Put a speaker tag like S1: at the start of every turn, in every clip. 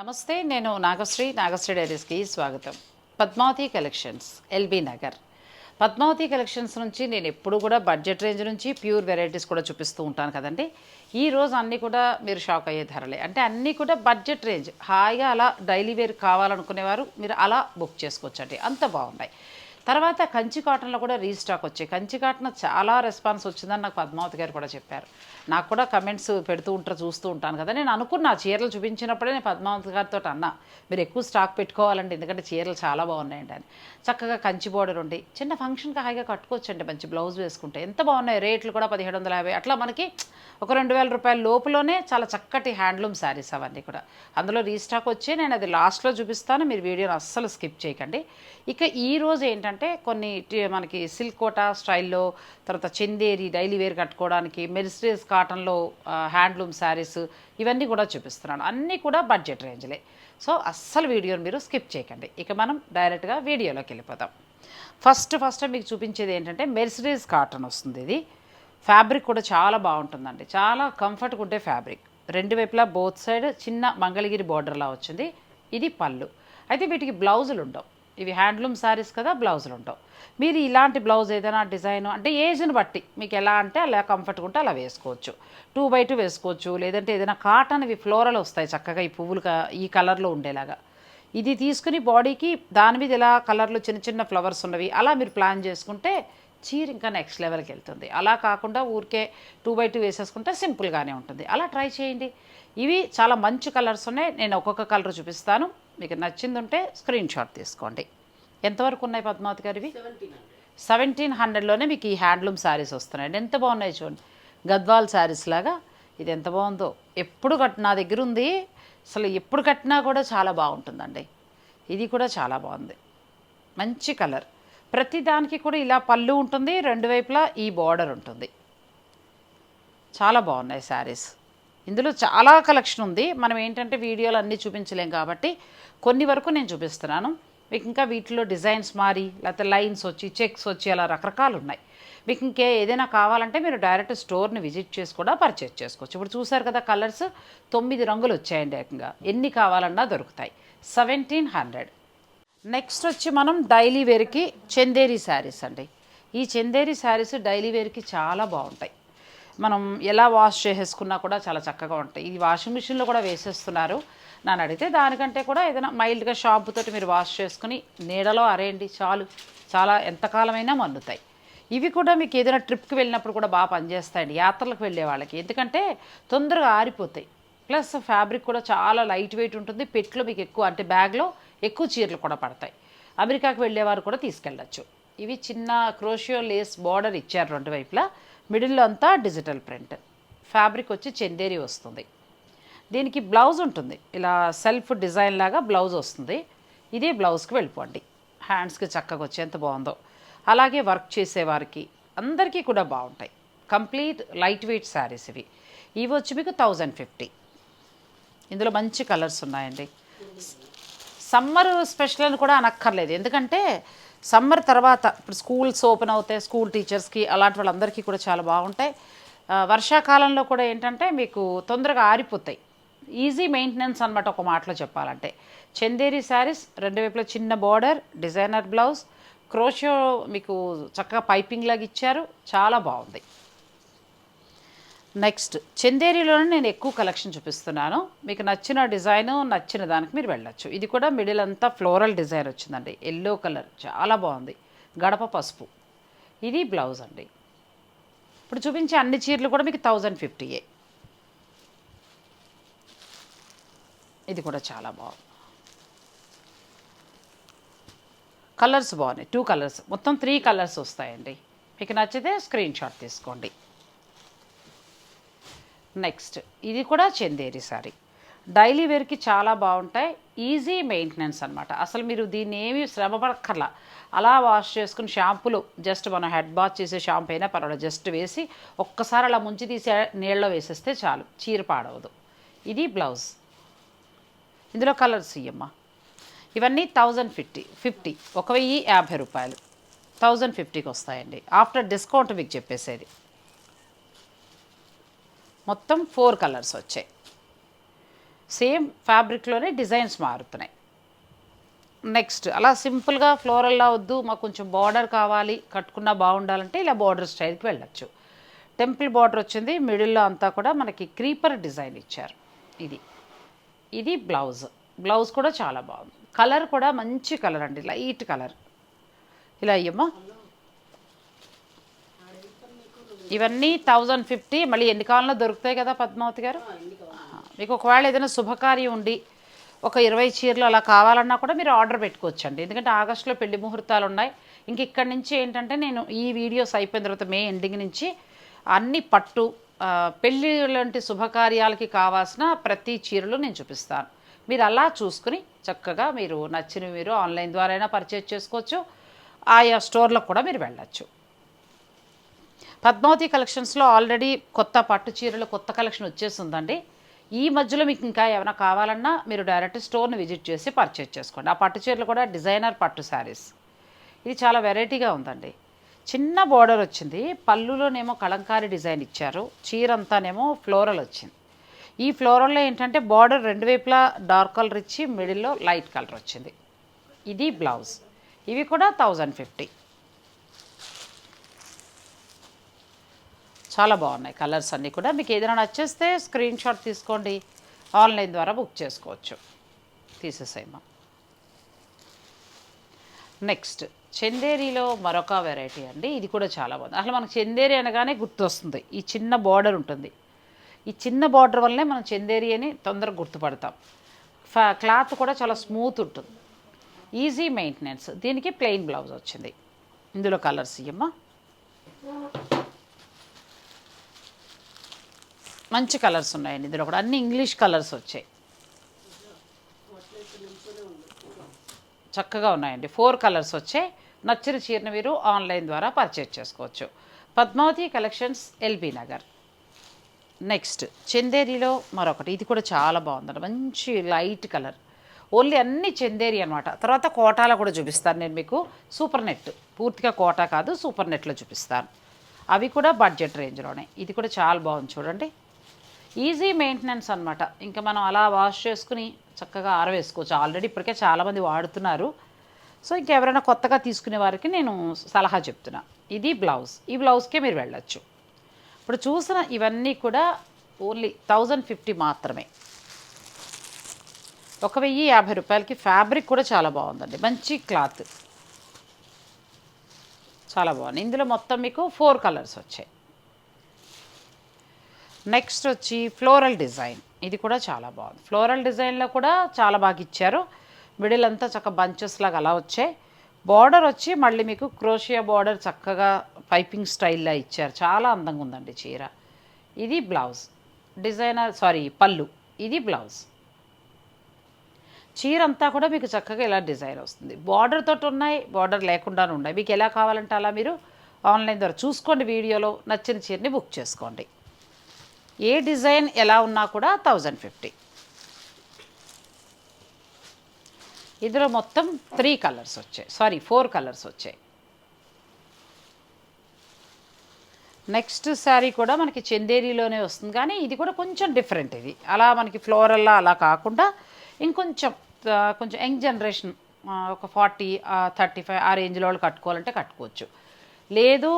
S1: నమస్తే నేను నాగశ్రీ నాగశ్రీ డైరీస్కి స్వాగతం. Padmavathi collections LB Nagar. Padmavathi collections నుంచి నేను ఎప్పుడు కూడా బడ్జెట్ రేంజ్ నుంచి ప్యూర్ వెరైటీస్ కూడా చూపిస్తూ ఉంటాను కదండి. ఈ రోజు అన్నీ కూడా మీరు షాక్ అయ్యే ధరలే. అంటే అన్నీ కూడా బడ్జెట్ రేంజ్. హాయిగా అలా డైలీ వేర్ కావాలనుకునేవారు మీరు అలా బుక్ చేసుకోవచ్చండి. అంత బాగున్నాయి. తర్వాత కంచి కాటన్లో కూడా రీస్టాక్ వచ్చాయి. కంచి కాటన్ చాలా రెస్పాన్స్ వచ్చిందని నాకు పద్మావతి గారు కూడా చెప్పారు. నాకు కూడా కమెంట్స్ పెడుతూ ఉంటారు చూస్తూ ఉంటాను కదా. నేను అనుకున్నా చీరలు చూపించినప్పుడే నేను పద్మావతి గారితో అన్నా మీరు ఎక్కువ స్టాక్ పెట్టుకోవాలండి ఎందుకంటే చీరలు చాలా బాగున్నాయండి అని. చక్కగా కంచి బోర్డర్ ఉండి చిన్న ఫంక్షన్కి హాయిగా కట్టుకోవచ్చండి మంచి బ్లౌజ్ వేసుకుంటే. ఎంత బాగున్నాయి రేట్లు కూడా పదిహేడు వందల యాభై. అట్లా మనకి ఒక రెండు వేల రూపాయల లోపులోనే చాలా చక్కటి హ్యాండ్లూమ్ శారీస్ అవన్నీ కూడా. అందులో రీస్టాక్ వచ్చి నేను అది లాస్ట్లో చూపిస్తాను. మీరు వీడియోని అస్సలు స్కిప్ చేయకండి. ఇక ఈ రోజు ఏంటంటే కొన్ని మనకి సిల్క్ కోటా స్టైల్లో తర్వాత చందేరి డైలీ వేర్ కట్టుకోవడానికి మెరిస్టేజ్ కాటన్లో హ్యాండ్లూమ్ శారీస్ ఇవన్నీ కూడా చూపిస్తున్నాను. అన్నీ కూడా బడ్జెట్ రేంజ్లే. సో అస్సలు వీడియోని మీరు స్కిప్ చేయకండి. ఇక మనం డైరెక్ట్గా వీడియోలోకి వెళ్ళిపోతాం ఫస్ట్ ఫస్ట్ మీకు చూపించేది ఏంటంటే మెర్సిడీస్ కాటన్ వస్తుంది ఇది. ఫ్యాబ్రిక్ కూడా చాలా బాగుంటుందండి. చాలా కంఫర్ట్గా ఉండే ఫ్యాబ్రిక్. రెండు వైపులా బోత్ సైడ్ చిన్న మంగళగిరి బార్డర్లా వచ్చింది. ఇది పళ్ళు. అయితే వీటికి బ్లౌజులు ఉండవు ఇవి హ్యాండ్లూమ్ శారీస్ కదా బ్లౌజులు ఉంటావు. మీరు ఇలాంటి బ్లౌజ్ ఏదైనా డిజైన్ అంటే ఏజ్ని బట్టి మీకు ఎలా అంటే అలా కంఫర్ట్గా ఉంటే అలా వేసుకోవచ్చు. టూ బై టూ వేసుకోవచ్చు. లేదంటే ఏదైనా కాటన్ ఇవి ఫ్లోరల్ వస్తాయి చక్కగా ఈ పువ్వులు క- ఈ కలర్లో ఉండేలాగా. ఇది తీసుకుని బాడీకి దాని మీద ఇలా కలర్లు చిన్న చిన్న ఫ్లవర్స్ ఉన్నవి అలా మీరు ప్లాన్ చేసుకుంటే చీర ఇంకా నెక్స్ట్ లెవెల్కి వెళ్తుంది. అలా కాకుండా ఊరికే టూ బై టూ వేసేసుకుంటే సింపుల్గానే ఉంటుంది. అలా ట్రై చేయండి. ఇవి చాలా మంచి కలర్స్ ఉన్నాయి. నేను ఒక్కొక్క కలర్ చూపిస్తాను. మీకు నచ్చింది ఉంటే స్క్రీన్ షాట్ తీసుకోండి. ఎంతవరకు ఉన్నాయి పద్మావతి గారివి? సెవెంటీన్ హండ్రెడ్లోనే మీకు ఈ హ్యాండ్లూమ్ శారీస్ వస్తున్నాయండి. ఎంత బాగున్నాయి చూడండి. గద్వాల్ శారీస్ లాగా. ఇది ఎంత బాగుందో. ఎప్పుడు కట్ నా దగ్గర ఉంది. అసలు ఎప్పుడు కట్టినా కూడా చాలా బాగుంటుందండి. ఇది కూడా చాలా బాగుంది. మంచి కలర్ ప్రతి దానికి కూడా ఇలా పళ్ళు ఉంటుంది. రెండు వైపులా ఈ బార్డర్ ఉంటుంది. చాలా బాగున్నాయి శారీస్ ఇందులో చాలా కలెక్షన్ ఉంది. మనం ఏంటంటే వీడియోలు అన్నీ చూపించలేం కాబట్టి కొన్ని వరకు నేను చూపిస్తున్నాను. మీకు ఇంకా వీటిలో డిజైన్స్ మారి లేకపోతే లైన్స్ వచ్చి చెక్స్ వచ్చి అలా రకరకాలు ఉన్నాయి. మీకు ఇంకే ఏదైనా కావాలంటే మీరు డైరెక్ట్ స్టోర్ని విజిట్ చేసి కూడా పర్చేస్ చేసుకోవచ్చు. ఇప్పుడు చూసారు కదా కలర్స్? తొమ్మిది రంగులు వచ్చాయండి ఏకంగా. ఎన్ని కావాలన్నా దొరుకుతాయి. Seventeen hundred. నెక్స్ట్ వచ్చి మనం డైలీ వేర్కి చందేరి శారీస్ అండి. ఈ చందేరి శారీస్ డైలీ వేర్కి చాలా బాగుంటాయి. మనం ఎలా వాష్ చేసేసుకున్నా కూడా చాలా చక్కగా ఉంటాయి. ఇది వాషింగ్ మిషన్లో కూడా వేసేస్తున్నారు. నన్ను అడిగితే దానికంటే కూడా ఏదైనా మైల్డ్గా షాంపూ తోటి మీరు వాష్ చేసుకుని నీడలో అరేయండి చాలు. చాలా ఎంతకాలమైనా మన్నుతాయి. ఇవి కూడా మీకు ఏదైనా ట్రిప్కి వెళ్ళినప్పుడు కూడా బాగా పనిచేస్తాయండి. యాత్రలకు వెళ్ళే వాళ్ళకి. ఎందుకంటే తొందరగా ఆరిపోతాయి. ప్లస్ ఫ్యాబ్రిక్ కూడా చాలా లైట్ వెయిట్ ఉంటుంది. పెట్లో మీకు ఎక్కువ అంటే బ్యాగ్లో ఎక్కువ చీరలు కూడా పడతాయి. అమెరికాకి వెళ్ళేవారు కూడా తీసుకెళ్ళచ్చు. ఇవి చిన్న క్రోషియో లేస్ బార్డర్ ఇచ్చారు రెండు వైపులా. మిడిల్లో అంతా డిజిటల్ ప్రింట్. ఫ్యాబ్రిక్ వచ్చి చందేరి వస్తుంది. దీనికి బ్లౌజ్ ఉంటుంది. ఇలా సెల్ఫ్ డిజైన్ లాగా బ్లౌజ్ వస్తుంది. ఇదే బ్లౌజ్కి వెళ్ళిపోండి. హ్యాండ్స్కి చక్కగా వచ్చేంత బాగుందో. అలాగే వర్క్ చేసేవారికి అందరికీ కూడా బాగుంటాయి. కంప్లీట్ లైట్ వెయిట్ శారీస్ ఇవి. ఇవి వచ్చి మీకు థౌజండ్ ఫిఫ్టీ. ఇందులో మంచి కలర్స్ ఉన్నాయండి. సమ్మర్ స్పెషల్ అని కూడా అనక్కర్లేదు. ఎందుకంటే సమ్మర్ తర్వాత ఇప్పుడు స్కూల్స్ ఓపెన్ అవుతాయి స్కూల్ టీచర్స్కి అలాంటి వాళ్ళందరికీ కూడా చాలా బాగుంటాయి. వర్షాకాలంలో కూడా ఏంటంటే మీకు తొందరగా ఆరిపోతాయి. ఈజీ మెయింటెనెన్స్ అనమాట ఒక మాటలో చెప్పాలంటే. చందేరి శారీస్ రెండు వైపులా చిన్న బార్డర్ డిజైనర్ బ్లౌజ్ క్రోషో మీకు చక్కగా పైపింగ్ లాగా ఇచ్చారు. చాలా బాగుంది. నెక్స్ట్ చందేరిలోనే నేను ఎక్కువ కలెక్షన్ చూపిస్తున్నాను. మీకు నచ్చిన డిజైన్ నచ్చిన దానికి మీరు వెళ్ళొచ్చు. ఇది కూడా మిడిల్ అంతా ఫ్లోరల్ డిజైన్ వచ్చిందండి. ఎల్లో కలర్ చాలా బాగుంది. గడప పసుపు. ఇది బ్లౌజ్ అండి. ఇప్పుడు చూపించే అన్ని చీరలు కూడా మీకు థౌజండ్ ఫిఫ్టీయే. ఇది కూడా చాలా బాగుంది. కలర్స్ బాగున్నాయి. Two colours. మొత్తం త్రీ కలర్స్ వస్తాయండి. మీకు నచ్చితే స్క్రీన్ షాట్ తీసుకోండి. నెక్స్ట్. ఇది కూడా చందేరి సారీ. డైలీ వేర్కి చాలా బాగుంటాయి. ఈజీ మెయింటెనెన్స్ అనమాట అసలు మీరు దీన్ని ఏమీ శ్రమ పడక్కర్లా. అలా వాష్ చేసుకుని షాంపూలు జస్ట్ మనం హెడ్ బాత్ చేసే షాంపూ అయినా పర్వాలేదు. జస్ట్ వేసి ఒక్కసారి అలా ముంచి తీసే నీళ్ళలో వేసేస్తే చాలు. చీర పాడవదు. ఇది బ్లౌజ్. ఇందులో కలర్స్ ఇయ్యమ్మ. ఇవన్నీ థౌజండ్ ఫిఫ్టీ ఫిఫ్టీ. ఒక వెయ్యి యాభై రూపాయలు. థౌజండ్ ఫిఫ్టీకి వస్తాయండి. ఆఫ్టర్ డిస్కౌంట్ మీకు చెప్పేసేది. మొత్తం ఫోర్ కలర్స్ వచ్చాయి. సేమ్ ఫ్యాబ్రిక్లోనే డిజైన్స్ మారుతున్నాయి. నెక్స్ట్ అలా సింపుల్గా ఫ్లోరల్లా వద్దు మాకు కొంచెం బార్డర్ కావాలి కట్టుకున్నా బాగుండాలంటే ఇలా బార్డర్ స్టైల్కి వెళ్ళచ్చు. టెంపుల్ బార్డర్ వచ్చింది మిడిల్లో అంతా కూడా మనకి క్రీపర్ డిజైన్ ఇచ్చారు. ఇది. ఇది బ్లౌజ్. బ్లౌజ్ కూడా చాలా బాగుంది. కలర్ కూడా మంచి కలర్ అండి లైట్ కలర్. ఇలా అయ్యమ్మా ఇవన్నీ థౌజండ్ ఫిఫ్టీ మళ్ళీ ఎన్ని కాలంలో దొరుకుతాయి కదా పద్మావతి గారు? మీకు ఒకవేళ ఏదైనా శుభకార్యం ఉండి ఒక ఇరవై చీరలు అలా కావాలన్నా కూడా మీరు ఆర్డర్ పెట్టుకోవచ్చండి. ఎందుకంటే ఆగస్టులో పెళ్ళి ముహూర్తాలు ఉన్నాయి. ఇంక ఇక్కడి నుంచి ఏంటంటే నేను ఈ వీడియోస్ అయిపోయిన తర్వాత మే ఎండింగ్ నుంచి అన్ని పట్టు ఆ, పెళ్ళి లాంటి శుభకార్యాలకి కావాల్సిన ప్రతి చీరలు నేను చూపిస్తాను. మీరు అలా చూసుకుని చక్కగా మీరు నచ్చినవి మీరు ఆన్లైన్ ద్వారా అయినా పర్చేజ్ చేసుకోవచ్చు. ఆయా స్టోర్లకు కూడా మీరు వెళ్ళచ్చు. పద్మావతి కలెక్షన్స్లో ఆల్రెడీ కొత్త పట్టు చీరలు కొత్త కలెక్షన్ వచ్చేసిందండి ఈ మధ్యలో మీకు ఇంకా ఏమైనా కావాలన్నా మీరు డైరెక్ట్ స్టోర్ని విజిట్ చేసి పర్చేజ్ చేసుకోండి. ఆ పట్టు చీరలు కూడా డిజైనర్ పట్టు శారీస్. ఇది చాలా వెరైటీగా ఉందండి. చిన్న బోర్డర్ వచ్చింది. పళ్ళులోనేమో కళంకారి డిజైన్ ఇచ్చారు. చీర అంతానేమో ఫ్లోరల్ వచ్చింది. ఈ ఫ్లోరల్లో ఏంటంటే బార్డర్ రెండు వైపులా డార్క్ కలర్ ఇచ్చి మిడిల్లో లైట్ కలర్ వచ్చింది. ఇది బ్లౌజ్. ఇవి కూడా థౌజండ్ ఫిఫ్టీ. చాలా బాగున్నాయి కలర్స్ అన్నీ కూడా. మీకు ఏదైనా నచ్చేస్తే స్క్రీన్ షాట్ తీసుకోండి. ఆన్లైన్ ద్వారా బుక్ చేసుకోవచ్చు. తీసేసేయమ్మా. నెక్స్ట్ చందేరిలో మరొక వెరైటీ అండి. ఇది కూడా చాలా బాగుంది. అసలు మనకు చందేరి అనగానే గుర్తొస్తుంది. ఈ చిన్న బార్డర్ ఉంటుంది. ఈ చిన్న బార్డర్ వల్లనే మనం చందేరి అని తొందరగా గుర్తుపడతాం. ఫా క్లాత్ కూడా చాలా స్మూత్ ఉంటుంది. Easy maintenance. దీనికి ప్లెయిన్ బ్లౌజ్ వచ్చింది. ఇందులో కలర్స్ ఇయ్యమ్మా. మంచి కలర్స్ ఉన్నాయండి ఇందులో కూడా. అన్ని ఇంగ్లీష్ కలర్స్ వచ్చాయి. చక్కగా ఉన్నాయండి. ఫోర్ కలర్స్ వచ్చాయి. నచ్చిన చీరను మీరు ఆన్లైన్ ద్వారా పర్చేజ్ చేసుకోవచ్చు. Padmavathi collections LB Nagar. Next చందేరిలో మరొకటి. ఇది కూడా చాలా బాగుందండి. మంచి లైట్ కలర్. ఓన్లీ అన్ని చందేరి అనమాట తర్వాత కోటాలో కూడా చూపిస్తాను నేను మీకు. Super net. పూర్తిగా కోటా కాదు సూపర్ నెట్లో చూపిస్తాను. అవి కూడా బడ్జెట్ రేంజ్లోనే. ఇది కూడా చాలా బాగుంది చూడండి. ఈజీ మెయింటెనెన్స్ అనమాట ఇంకా మనం అలా వాష్ చేసుకుని చక్కగా ఆరవేసుకోవచ్చు. ఆల్రెడీ ఇప్పటికే చాలామంది వాడుతున్నారు. సో ఇంకెవరైనా కొత్తగా తీసుకునే వారికి నేను సలహా చెప్తున్నా. ఇది బ్లౌజ్ ఈ బ్లౌజ్కే మీరు వెళ్ళచ్చు. ఇప్పుడు చూసిన ఇవన్నీ కూడా ఓన్లీ థౌజండ్ ఫిఫ్టీ మాత్రమే. ఒక వెయ్యి యాభై రూపాయలకి ఫ్యాబ్రిక్ కూడా చాలా బాగుందండి. మంచి క్లాత్ చాలా బాగుంది. ఇందులో మొత్తం మీకు ఫోర్ కలర్స్ వచ్చాయి. నెక్స్ట్ వచ్చి ఫ్లోరల్ డిజైన్. ఇది కూడా చాలా బాగుంది. ఫ్లోరల్ డిజైన్లో కూడా చాలా బాగా ఇచ్చారు. మిడిల్ అంతా చక్క బంచెస్ లాగా అలా వచ్చాయి. బార్డర్ వచ్చి మళ్ళీ మీకు క్రోషియా బార్డర్ చక్కగా పైపింగ్ స్టైల్లో ఇచ్చారు. చాలా అందంగా ఉందండి చీర. ఇది బ్లౌజ్. డిజైనర్ సారీ పళ్ళు. ఇది బ్లౌజ్. చీర అంతా కూడా మీకు చక్కగా ఇలా డిజైన్ వస్తుంది. బార్డర్ తోటి ఉన్నాయి బార్డర్ లేకుండానే ఉన్నాయి. మీకు ఎలా కావాలంటే అలా మీరు ఆన్లైన్ ద్వారా చూసుకోండి వీడియోలో. నచ్చిన చీరని బుక్ చేసుకోండి. ఏ డిజైన్ ఎలా ఉన్నా కూడా థౌజండ్ ఫిఫ్టీ. ఇందులో మొత్తం త్రీ కలర్స్ వచ్చాయి. సారీ ఫోర్ కలర్స్ వచ్చాయి. నెక్స్ట్ శారీ కూడా మనకి చందేరిలోనే వస్తుంది. కానీ ఇది కూడా కొంచెం డిఫరెంట్ ఇది. అలా మనకి ఫ్లోరల్లా అలా కాకుండా ఇంకొంచెం కొంచెం యంగ్ జనరేషన్ ఒక ఫార్టీ థర్టీ ఫైవ్ ఆ రేంజ్లో వాళ్ళు కట్టుకోవాలంటే కట్టుకోవచ్చు. లేదు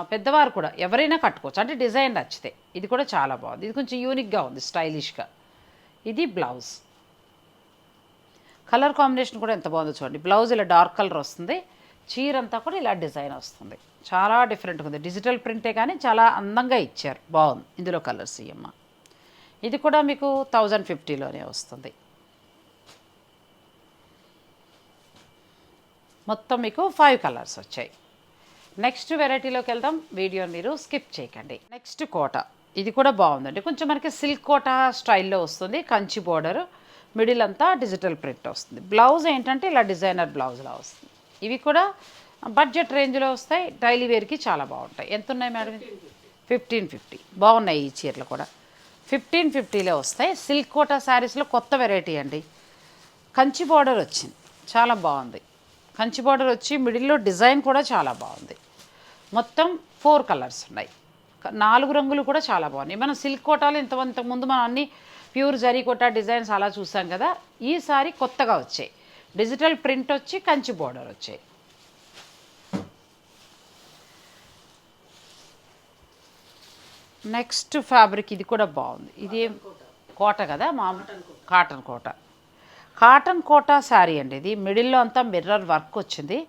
S1: పెద్దవారు కూడా ఎవరైనా కట్టుకోవచ్చు. అంటే డిజైన్ నచ్చితే. ఇది కూడా చాలా బాగుంది. ఇది కొంచెం యూనిక్గా ఉంది స్టైలిష్గా. ఇది బ్లౌజ్. కలర్ కాంబినేషన్ కూడా ఎంత బాగుందో చూడండి. బ్లౌజ్ ఇలా డార్క్ కలర్ వస్తుంది. చీర అంతా కూడా ఇలా డిజైన్ వస్తుంది. చాలా డిఫరెంట్గా ఉంది. డిజిటల్ ప్రింటే కానీ చాలా అందంగా ఇచ్చారు. బాగుంది. ఇందులో కలర్స్ ఇయ్యమ్మ. ఇది కూడా మీకు థౌజండ్ ఫిఫ్టీలోనే వస్తుంది. మొత్తం మీకు ఫైవ్ కలర్స్ వచ్చాయి. నెక్స్ట్ వెరైటీలోకి వెళ్దాం. వీడియో మీరు స్కిప్ చేయకండి. నెక్స్ట్ కోట. ఇది కూడా బాగుందండి. కొంచెం మనకి సిల్క్ కోట స్టైల్లో వస్తుంది. కంచి బోర్డర్. మిడిల్ అంతా డిజిటల్ ప్రింట్ వస్తుంది. బ్లౌజ్ ఏంటంటే ఇలా డిజైనర్ బ్లౌజ్లా వస్తుంది. ఇవి కూడా బడ్జెట్ రేంజ్లో వస్తాయి. డైలీ వేర్కి చాలా బాగుంటాయి. ఎంత ఉన్నాయి మేడం? Fifteen fifty. బాగున్నాయి ఈ చీరలు కూడా. ఫిఫ్టీన్ ఫిఫ్టీలో వస్తాయి. సిల్క్ కోటా శారీస్లో కొత్త వెరైటీ అండి. కంచి బార్డర్ వచ్చింది. చాలా బాగుంది. కంచి బార్డర్ వచ్చి మిడిల్లో డిజైన్ కూడా చాలా బాగుంది. మొత్తం ఫోర్ కలర్స్ ఉన్నాయి. నాలుగు రంగులు కూడా చాలా బాగున్నాయి. మనం సిల్క్ కోటాలు ఇంత ఇంతకుముందు మనం అన్ని ప్యూర్ జరీకోట డిజైన్స్ అలా చూసాం కదా ఈసారి కొత్తగా వచ్చాయి. డిజిటల్ ప్రింట్ వచ్చి కంచి బోర్డర్ వచ్చాయి. నెక్స్ట్ ఫ్యాబ్రిక్ ఇది కూడా బాగుంది. ఇది కోట. కదా మామూలు కాటన్ కోట. కాటన్ కోట శారీ అండి ఇది. మిడిల్లో అంతా మిర్రర్ వర్క్ వచ్చింది.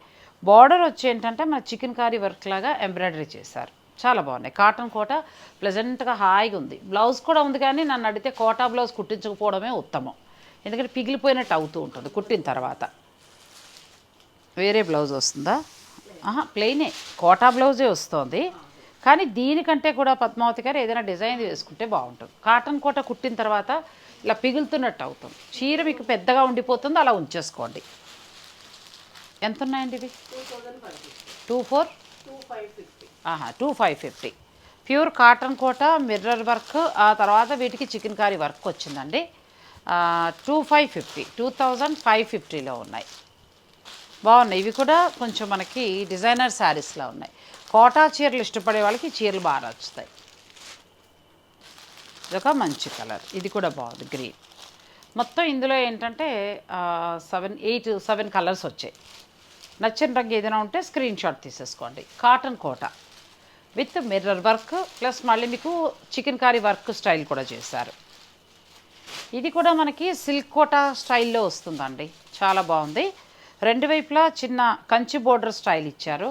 S1: బార్డర్ వచ్చి ఏంటంటే మన చికెన్ కారీ వర్క్ లాగా ఎంబ్రాయిడరీ చేశారు. చాలా బాగున్నాయి. కాటన్ కోట ప్లెజెంట్గా హాయిగా ఉంది. బ్లౌజ్ కూడా ఉంది కానీ నన్ను అడిగితే కోటా బ్లౌజ్ కుట్టించకపోవడమే ఉత్తమం. ఎందుకంటే పిగిలిపోయినట్టు అవుతూ ఉంటుంది కుట్టిన తర్వాత. వేరే బ్లౌజ్ వస్తుందా? ఆహా ప్లెయినే కోటా బ్లౌజే వస్తుంది. కానీ దీనికంటే కూడా పద్మావతి గారు ఏదైనా డిజైన్ వేసుకుంటే బాగుంటుంది. కాటన్ కోట కుట్టిన తర్వాత ఇలా పిగులుతున్నట్టు అవుతుంది. చీర మీకు పెద్దగా ఉండిపోతుంది అలా ఉంచేసుకోండి. ఎంత ఉన్నాయండి ఇవి? Two four? ఆహా two five fifty. Pure cotton Kota mirror work ఆ తర్వాత వీటికి చికెన్ కారీ వర్క్ వచ్చిందండి. Two five fifty two thousand five ఫిఫ్టీలో ఉన్నాయి. బాగున్నాయి. ఇవి కూడా కొంచెం మనకి డిజైనర్ శారీస్లా ఉన్నాయి. కోటా చీరలు ఇష్టపడే వాళ్ళకి చీరలు బాగా నచ్చుతాయి. ఇదొక మంచి కలర్. ఇది కూడా బాగుంది గ్రీన్. మొత్తం ఇందులో ఏంటంటే సెవెన్ ఎయిట్ సెవెన్ కలర్స్ వచ్చాయి. నచ్చిన రంగు ఏదైనా ఉంటే స్క్రీన్ షాట్ తీసేసుకోండి. Cotton Kota. With mirror work plus మళ్ళీ మీకు చికెన్ కారీ వర్క్ స్టైల్ కూడా చేశారు. ఇది కూడా మనకి సిల్క్ కోట స్టైల్లో వస్తుందండి. చాలా బాగుంది. రెండు వైపులా చిన్న కంచి బోర్డర్ స్టైల్ ఇచ్చారు.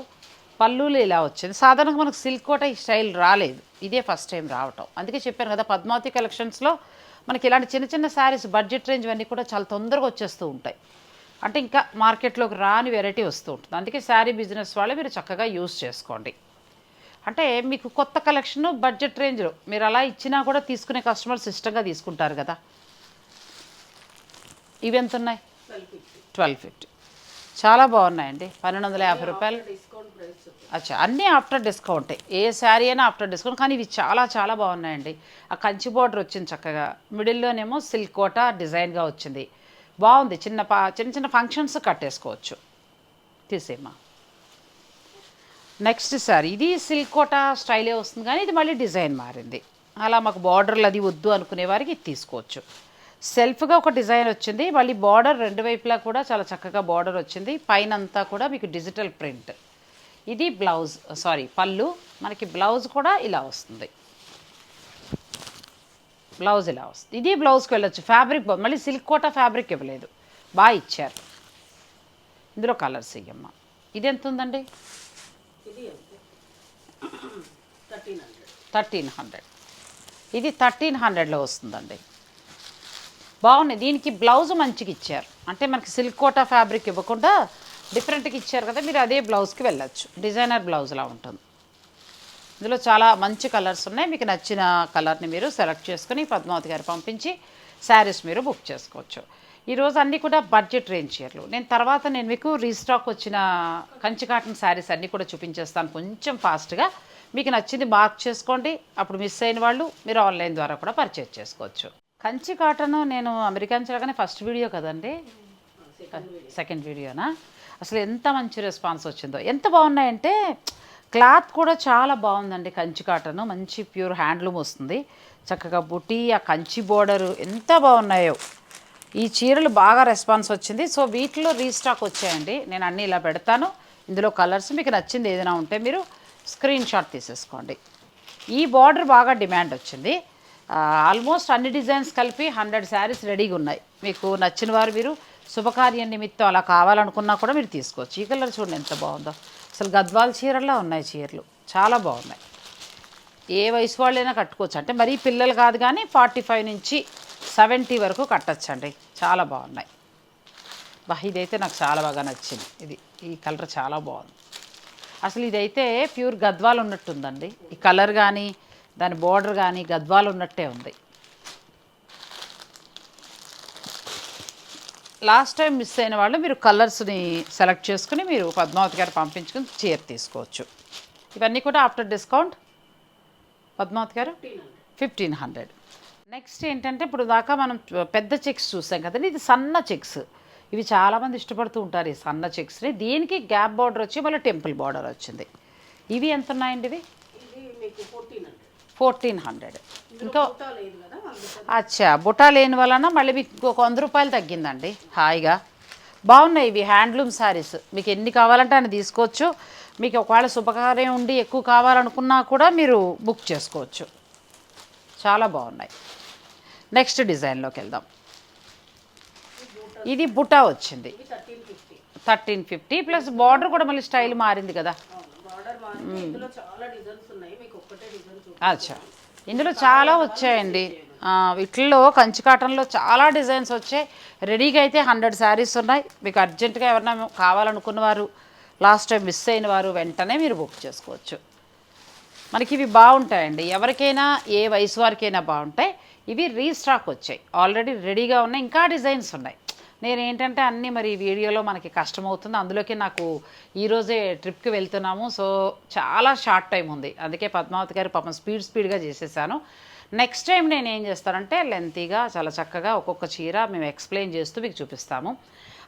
S1: పళ్ళులు ఇలా వచ్చింది. సాధారణంగా మనకు సిల్క్ కోట ఈ స్టైల్ రాలేదు. ఇదే ఫస్ట్ టైం రావటం. అందుకే చెప్పాను కదా పద్మావతి కలెక్షన్స్లో మనకి ఇలాంటి చిన్న చిన్న శారీస్ బడ్జెట్ రేంజ్ అన్నీ కూడా చాలా తొందరగా వచ్చేస్తూ ఉంటాయి. అంటే ఇంకా మార్కెట్లోకి రాని వెరైటీ వస్తూ ఉంటుంది. అందుకే శారీ బిజినెస్ వాళ్ళే మీరు చక్కగా యూస్ చేసుకోండి. అంటే మీకు కొత్త కలెక్షన్ బడ్జెట్ రేంజ్లో మీరు అలా ఇచ్చినా కూడా తీసుకునే కస్టమర్స్ ఇష్టంగా తీసుకుంటారు కదా. ఇవి ఎంత ఉన్నాయి? ట్వెల్వ్ ఫిఫ్టీ చాలా బాగున్నాయండి. పన్నెండు వందల యాభై రూపాయలు. అచ్చా అన్నీ ఆఫ్టర్ డిస్కౌంటే ఏ. శారీ అయినా ఆఫ్టర్ డిస్కౌంట్ కానీ ఇవి చాలా చాలా బాగున్నాయండి. ఆ కంచి బార్డర్ వచ్చింది చక్కగా. మిడిల్లోనేమో సిల్క్ కోట డిజైన్గా వచ్చింది. బాగుంది చిన్న పా చిన్న చిన్న ఫంక్షన్స్ కట్టేసుకోవచ్చు. తీసేమా నెక్స్ట్ సార్ ఇది సిల్కోటా స్టైలే వస్తుంది కానీ ఇది మళ్ళీ డిజైన్ మారింది. అలా మాకు బార్డర్లు అది వద్దు అనుకునే వారికి ఇది తీసుకోవచ్చు. సెల్ఫ్గా ఒక డిజైన్ వచ్చింది మళ్ళీ బార్డర్ రెండు వైపులా కూడా చాలా చక్కగా బార్డర్ వచ్చింది. పైన అంతా కూడా మీకు డిజిటల్ ప్రింట్ ఇది బ్లౌజ్ సారీ పళ్ళు. మనకి బ్లౌజ్ కూడా ఇలా వస్తుంది. బ్లౌజ్ ఇలా వస్తుంది. ఇది బ్లౌజ్కి వెళ్ళొచ్చు. ఫ్యాబ్రిక్ బాగుంది మళ్ళీ సిల్క్ కోట ఫ్యాబ్రిక్ ఇవ్వలేదు. బాగా ఇచ్చారు. ఇందులో కలర్స్ ఇయ్యమ్మ ఇది ఎంత ఉందండి? Thirteen hundred. ఇది థర్టీన్ హండ్రెడ్లో వస్తుందండి. బాగున్నాయి దీనికి బ్లౌజ్ మంచిగా ఇచ్చారు. అంటే మనకి సిల్క్ కోటా ఫ్యాబ్రిక్ ఇవ్వకుండా డిఫరెంట్గా ఇచ్చారు కదా మీరు అదే బ్లౌజ్కి వెళ్ళచ్చు. డిజైనర్ బ్లౌజ్లా ఉంటుంది. ఇందులో చాలా మంచి కలర్స్ ఉన్నాయి. మీకు నచ్చిన కలర్ని మీరు సెలెక్ట్ చేసుకుని పద్మావతి గారు పంపించి శారీస్ మీరు బుక్ చేసుకోవచ్చు. ఈరోజు అన్నీ కూడా బడ్జెట్ రేంజ్ చీరలు. నేను తర్వాత నేను మీకు రీస్టాక్ వచ్చిన కంచి కాటన్ శారీస్ అన్నీ కూడా చూపించేస్తాను కొంచెం ఫాస్ట్గా మీకు నచ్చింది మార్క్ చేసుకోండి. అప్పుడు మిస్ అయిన వాళ్ళు మీరు ఆన్లైన్ ద్వారా కూడా పర్చేజ్ చేసుకోవచ్చు. కంచి కాటన్ నేను అమెరికా నుంచి రాగానే ఫస్ట్ వీడియో కదండి సెకండ్ వీడియోనా అసలు ఎంత మంచి రెస్పాన్స్ వచ్చిందో. ఎంత బాగున్నాయంటే క్లాత్ కూడా చాలా బాగుందండి కంచి కాటన్. మంచి ప్యూర్ హ్యాండ్లూమ్ వస్తుంది. చక్కగా బుటీ ఆ కంచి బోర్డరు ఎంత బాగున్నాయో. ఈ చీరలు బాగా రెస్పాన్స్ వచ్చింది. సో వీటిలో రీస్టాక్ వచ్చాయండి. నేను అన్నీ ఇలా పెడతాను. ఇందులో కలర్స్ మీకు నచ్చింది ఏదైనా ఉంటే మీరు స్క్రీన్ షాట్ తీసేసుకోండి. ఈ బార్డర్ బాగా డిమాండ్ వచ్చింది. ఆల్మోస్ట్ అన్ని డిజైన్స్ కలిపి హండ్రెడ్ శారీస్ రెడీగా ఉన్నాయి. మీకు నచ్చిన వారు మీరు శుభకార్యం నిమిత్తం అలా కావాలనుకున్నా కూడా మీరు తీసుకోవచ్చు. ఈ కలర్ చూడండి ఎంత బాగుందో. అసలు గద్వాల చీరల్లో ఉన్నాయి చీరలు. చాలా బాగున్నాయి. ఏ వయసు వాళ్ళైనా కట్టుకోవచ్చు. అంటే మరీ పిల్లలు కాదు కానీ ఫార్టీ ఫైవ్ నుంచి సెవెంటీ వరకు కట్టచ్చండి. చాలా బాగున్నాయి. బా ఇదైతే నాకు చాలా బాగా నచ్చింది. ఇది ఈ కలర్ చాలా బాగుంది. అసలు ఇదైతే ప్యూర్ గద్వాలు ఉన్నట్టుందండి. ఈ కలర్ కానీ దాని బోర్డర్ కానీ గద్వాలు ఉన్నట్టే ఉంది. లాస్ట్ టైం మిస్ అయిన వాళ్ళు మీరు కలర్స్ని సెలెక్ట్ చేసుకుని మీరు పద్మావతి గారు పంపించుకుని చీర తీసుకోవచ్చు. ఇవన్నీ కూడా ఆఫ్టర్ డిస్కౌంట్. పద్మావతి గారు ఫిఫ్టీన్ హండ్రెడ్. నెక్స్ట్ ఏంటంటే ఇప్పుడు దాకా మనం పెద్ద చెక్స్ చూసాం కదండి ఇది సన్న చెక్స్. ఇవి చాలామంది ఇష్టపడుతూ ఉంటారు ఈ సన్న చెక్స్ని. దీనికి గ్యాప్ బార్డర్ వచ్చి మళ్ళీ టెంపుల్ బార్డర్ వచ్చింది. ఇవి ఎంత ఉన్నాయండి ఇవి
S2: ఫోర్టీన్ హండ్రెడ్.
S1: ఇంకా అచ్చా బుటా లేని వలన మళ్ళీ మీకు ఒక వంద రూపాయలు తగ్గిందండి. హాయిగా. బాగున్నాయి ఇవి హ్యాండ్లూమ్ శారీస్ మీకు ఎన్ని కావాలంటే అని తీసుకోవచ్చు. మీకు ఒకవేళ శుభకార్యం ఉండి ఎక్కువ కావాలనుకున్నా కూడా మీరు బుక్ చేసుకోవచ్చు. చాలా బాగున్నాయి. నెక్స్ట్ డిజైన్లోకి వెళ్దాం. ఇది బుటా వచ్చింది.
S2: Thirteen fifty.
S1: ప్లస్ బార్డర్ కూడా మళ్ళీ స్టైల్ మారింది కదా. అచ్చా. ఇందులో చాలా వచ్చాయండి. వీటిల్లో కంచి కాటన్లో చాలా డిజైన్స్ వచ్చాయి. రెడీగా అయితే హండ్రెడ్ శారీస్ ఉన్నాయి. మీకు అర్జెంటుగా ఎవరైనా కావాలనుకున్న వారు లాస్ట్ టైం మిస్ అయిన వారు వెంటనే మీరు బుక్ చేసుకోవచ్చు. మనకి ఇవి బాగుంటాయండి. ఎవరికైనా ఏ వయసు వారికైనా బాగుంటాయి. ఇవి రీస్టాక్ వచ్చాయి. ఆల్రెడీ రెడీగా ఉన్నాయి. ఇంకా డిజైన్స్ ఉన్నాయి. నేను ఏంటంటే అన్నీ మరి వీడియోలో మనకి కష్టమవుతుంది. అందులోకి నాకు ఈరోజే ట్రిప్కి వెళ్తున్నాము. సో చాలా షార్ట్ టైం ఉంది. అందుకే పద్మావతి గారు పాపం స్పీడ్ స్పీడ్గా చేసేసాను. నెక్స్ట్ టైం నేను ఏం చేస్తానంటే లెంతీగా చాలా చక్కగా ఒక్కొక్క చీర మేము ఎక్స్ప్లెయిన్ చేస్తూ మీకు చూపిస్తాము.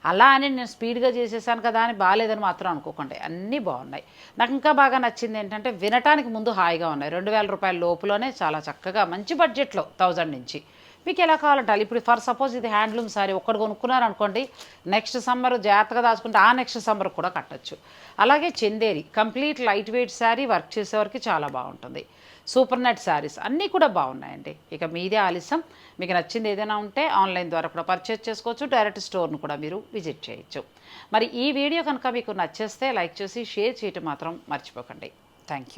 S1: అలా అని నేను స్పీడ్గా చేసేసాను కదా అని బాగాలేదని మాత్రం అనుకోకండి. అన్నీ బాగున్నాయి. నాకు ఇంకా బాగా నచ్చింది ఏంటంటే వినటానికి ముందు హాయిగా ఉన్నాయి. రెండు వేల రూపాయల లోపులోనే చాలా చక్కగా మంచి బడ్జెట్లో థౌజండ్ నుంచి. మీకు ఎలా కావాలంటే ఇప్పుడు ఫర్ సపోజ్ ఇది హ్యాండ్లూమ్ సారీ ఒక్కటి కొనుక్కున్నారు అనుకోండి నెక్స్ట్ సమ్మర్ జాగ్రత్తగా దాచుకుంటే ఆ నెక్స్ట్ సమ్మర్ కూడా కట్టచ్చు. అలాగే Chanderi complete light weight sari work చేసేవారికి చాలా బాగుంటుంది. సూపర్ నెట్ శారీస్ అన్నీ కూడా బాగున్నాయండి. ఇక మీదే ఆలస్యం. మీకు నచ్చింది ఏదైనా ఉంటే ఆన్లైన్ ద్వారా కూడా పర్చేస్ చేసుకోవచ్చు డైరెక్ట్ స్టోర్ను కూడా మీరు విజిట్ చేయొచ్చు. మరి ఈ వీడియో కనుక మీకు నచ్చేస్తే లైక్ చేసి షేర్ చేయటం మాత్రం మర్చిపోకండి. Thank you.